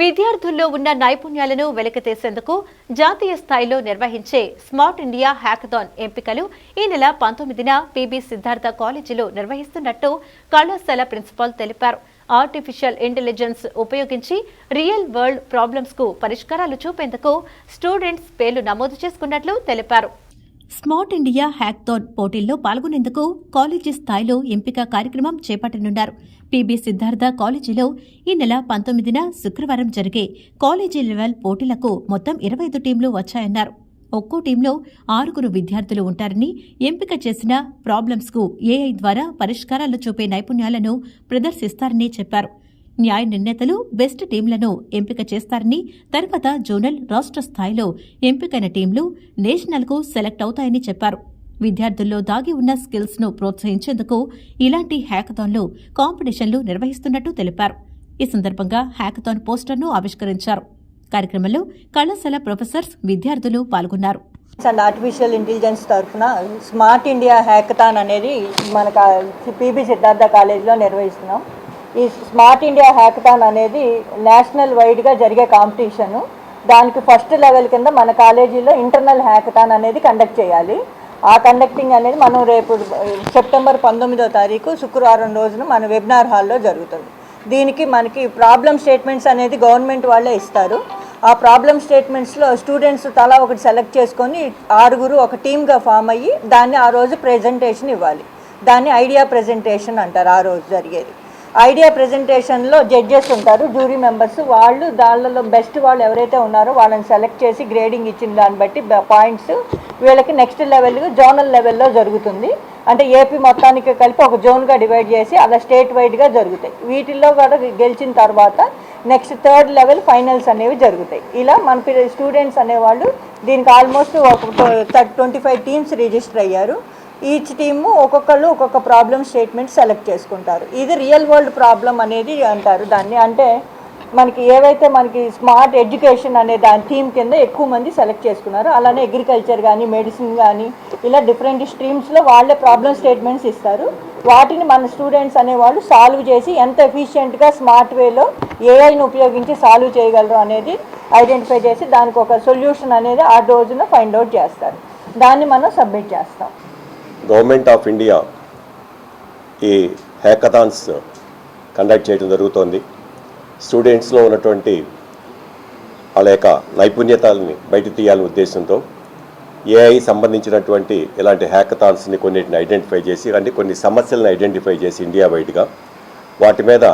విద్యార్థుల్లో ఉన్న నైపుణ్యాలను వెలికితీసేందుకు జాతీయ స్థాయిలో నిర్వహించే స్మార్ట్ ఇండియా హ్యాకథాన్ ఎంపికలు ఈ నెల పంతొమ్మిదిన పీబీ సిద్ధార్థ కాలేజీలో నిర్వహిస్తున్నట్టు కళాశాల ప్రిన్సిపాల్ తెలిపారు. ఆర్టిఫిషియల్ ఇంటెలిజెన్స్ ఉపయోగించి రియల్ వరల్డ్ ప్రాబ్లమ్స్కు పరిష్కారాలు చూపేందుకు స్టూడెంట్స్ పేర్లు నమోదు చేసుకున్నట్లు తెలిపారు. స్మార్ట్ ఇండియా హ్యాక్థాన్ పోటీల్లో పాల్గొనేందుకు కాలేజీ స్థాయిలో ఎంపిక కార్యక్రమం చేపట్టనున్నారు. పిబి సిద్ధార్థ కాలేజీలో ఈ నెల పంతొమ్మిదిన శుక్రవారం జరిగే కాలేజీ లెవెల్ పోటీలకు మొత్తం ఇరవై ఐదు టీంలు వచ్చాయన్నారు. ఒక్కో టీంలో ఆరుగురు విద్యార్థులు ఉంటారని ఎంపిక చేసిన ప్రాబ్లమ్స్కు ఏఐ ద్వారా పరిష్కారాలు చూపే నైపుణ్యాలను ప్రదర్శిస్తారని చెప్పారు. న్యాయ నిర్ణేతలు బెస్ట్ టీంలను ఎంపిక చేస్తారని తర్వాత జోనల్ రాష్ట్ర స్థాయిలో ఎంపికైన టీంలు నేషనల్కు సెలెక్ట్ అవుతాయని చెప్పారు. విద్యార్థుల్లో దాగి ఉన్న స్కిల్స్ను ప్రోత్సహించేందుకు ఇలాంటి హ్యాకథాన్లు కాంపిటీషన్లు నిర్వహిస్తున్నట్టు తెలిపారు. ఈ సందర్భంగా హ్యాకథాన్ పోస్టర్ను ఆవిష్కరించారు. కార్యక్రమంలో కళాశాల ప్రొఫెసర్స్ విద్యార్థులు పాల్గొన్నారు. అండ్ ఆర్టిఫిషియల్ ఇంటెలిజెన్స్ తరఫున స్మార్ట్ ఇండియా హ్యాకథాన్ అనేది మన పీబీ సిద్ధార్థ కాలేజీలో నిర్వహిస్తున్నాం. ఈ స్మార్ట్ ఇండియా హ్యాకథాన్ అనేది నేషనల్ వైడ్గా జరిగే కాంపిటీషను. దానికి ఫస్ట్ లెవెల్ కింద మన కాలేజీలో ఇంటర్నల్ హ్యాకథాన్ అనేది కండక్ట్ చేయాలి. ఆ కండక్టింగ్ అనేది మనం రేపు సెప్టెంబర్ పంతొమ్మిదో తారీఖు శుక్రవారం రోజున మన వెబినార్ హాల్లో జరుగుతుంది. దీనికి మనకి ప్రాబ్లమ్ స్టేట్మెంట్స్ అనేది గవర్నమెంట్ వాళ్ళే ఇస్తారు. ఆ ప్రాబ్లమ్ స్టేట్మెంట్స్లో స్టూడెంట్స్ తలా ఒకటి సెలెక్ట్ చేసుకొని ఆరుగురు ఒక టీమ్గా ఫామ్ అయ్యి దాన్ని ఆ రోజు ప్రెజెంటేషన్ ఇవ్వాలి. దాన్ని ఐడియా ప్రెజెంటేషన్ అంటారు ఆ రోజు జరిగేది. ఐడియా ప్రెజెంటేషన్లో జడ్జెస్ ఉంటారు జ్యూరీ మెంబర్స్. వాళ్ళు దానిలో బెస్ట్ వాళ్ళు ఎవరైతే ఉన్నారో వాళ్ళని సెలెక్ట్ చేసి గ్రేడింగ్ ఇచ్చిన దాన్ని బట్టి పాయింట్స్ వీళ్ళకి నెక్స్ట్ లెవెల్ జోనల్ లెవెల్లో జరుగుతుంది. అంటే ఏపీ మొత్తానికి కలిపి ఒక జోన్గా డివైడ్ చేసి అలా స్టేట్ వైడ్గా జరుగుతాయి. వీటిల్లో కూడా గెలిచిన తర్వాత నెక్స్ట్ థర్డ్ లెవెల్ ఫైనల్స్ అనేవి జరుగుతాయి. ఇలా మన స్టూడెంట్స్ అనేవాళ్ళు దీనికి ఆల్మోస్ట్ ఒక ట్వంటీ ఫైవ్ టీమ్స్ రిజిస్టర్ అయ్యారు. ఈచ్ టీము ఒక్కొక్కళ్ళు ఒక్కొక్క ప్రాబ్లమ్ స్టేట్మెంట్ సెలెక్ట్ చేసుకుంటారు. ఇది రియల్ వరల్డ్ ప్రాబ్లం అనేది అంటారు దాన్ని. అంటే మనకి ఏవైతే మనకి స్మార్ట్ ఎడ్యుకేషన్ అనే దాని థీమ్ కింద ఎక్కువ మంది సెలెక్ట్ చేసుకున్నారు. అలానే అగ్రికల్చర్ కానీ మెడిసిన్ కానీ ఇలా డిఫరెంట్ స్ట్రీమ్స్లో వాళ్ళే ప్రాబ్లమ్ స్టేట్మెంట్స్ ఇస్తారు. వాటిని మన స్టూడెంట్స్ అనేవాళ్ళు సాల్వ్ చేసి ఎంత ఎఫిషియెంట్గా స్మార్ట్ వేలో ఏఐని ఉపయోగించి సాల్వ్ చేయగలరు అనేది ఐడెంటిఫై చేసి దానికి ఒక సొల్యూషన్ అనేది ఆ రోజున ఫైండ్ అవుట్ చేస్తారు. దాన్ని మనం సబ్మిట్ చేస్తాం. గవర్నమెంట్ ఆఫ్ ఇండియా ఈ హ్యాకథాన్స్ కండక్ట్ చేయడం జరుగుతోంది. స్టూడెంట్స్లో ఉన్నటువంటి వాళ్ళ యొక్క నైపుణ్యతల్ని బయట తీయాలనే ఉద్దేశంతో ఏఐ సంబంధించినటువంటి ఇలాంటి హ్యాకథాన్స్ని కొన్నిటిని ఐడెంటిఫై చేసి అంటే కొన్ని సమస్యలను ఐడెంటిఫై చేసి ఇండియా వైడ్గా వాటి మీద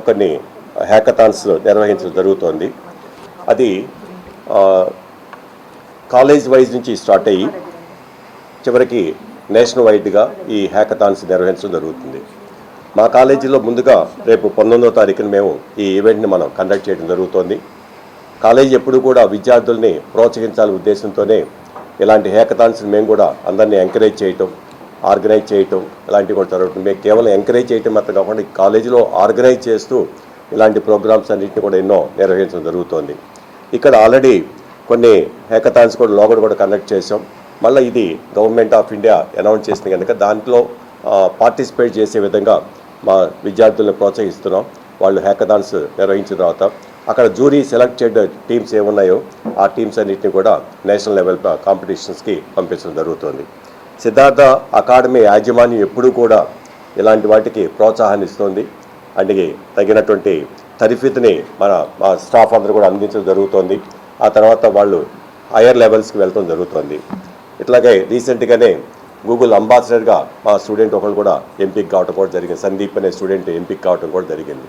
ఒకరిని హ్యాకథాన్స్ నిర్వహించడం జరుగుతోంది. అది కాలేజ్ వైజ్ నుంచి స్టార్ట్ అయ్యి చివరికి నేషనల్ వైడ్గా ఈ హ్యాకథాన్స్ నిర్వహించడం జరుగుతుంది. మా కాలేజీలో ముందుగా రేపు పంతొమ్మిదో తారీఖున మేము ఈ ఈవెంట్ని మనం కండక్ట్ చేయడం జరుగుతోంది. కాలేజీ ఎప్పుడు కూడా విద్యార్థుల్ని ప్రోత్సహించాలనే ఉద్దేశంతోనే ఇలాంటి హ్యాకథాన్స్ని మేము కూడా అందరినీ ఎంకరేజ్ చేయటం ఆర్గనైజ్ చేయటం ఇలాంటివి కూడా జరుగుతుంది. మేము కేవలం ఎంకరేజ్ చేయటం మాత్రం కాకుండా కాలేజీలో ఆర్గనైజ్ చేస్తూ ఇలాంటి ప్రోగ్రామ్స్ అన్నింటినీ కూడా ఎన్నో నిర్వహించడం జరుగుతోంది. ఇక్కడ ఆల్రెడీ కొన్ని హ్యాకథాన్స్ కూడా లోగడ కూడా కండక్ట్ చేసాం మళ్ళీ ఇది గవర్నమెంట్ ఆఫ్ ఇండియా అనౌన్స్ చేసింది కనుక దాంట్లో పార్టిసిపేట్ చేసే విధంగా మా విద్యార్థులను ప్రోత్సహిస్తున్నాం. వాళ్ళు హ్యాకథాన్స్ నిర్వహించిన తర్వాత అక్కడ జూరీ సెలెక్ట్ టీమ్స్ ఏమున్నాయో ఆ టీమ్స్ అన్నింటినీ కూడా నేషనల్ లెవెల్ కాంపిటీషన్స్కి పంపించడం జరుగుతుంది. సిద్ధార్థ అకాడమీ యాజమాన్యం ఎప్పుడూ కూడా ఇలాంటి వాటికి ప్రోత్సాహాన్ని ఇస్తుంది. అందుకే తగినటువంటి తరిఫితిని మన మా స్టాఫ్ అందరూ కూడా అందించడం జరుగుతుంది. ఆ తర్వాత వాళ్ళు హయ్యర్ లెవెల్స్కి వెళ్ళడం జరుగుతుంది. ఇట్లాగే రీసెంట్గానే గూగుల్ అంబాసిడర్గా మా స్టూడెంట్ ఒకరు కూడా ఎంపిక్ కావడం కూడా జరిగింది. సందీప్ అనే స్టూడెంట్ ఎంపిక్ కావడం కూడా జరిగింది.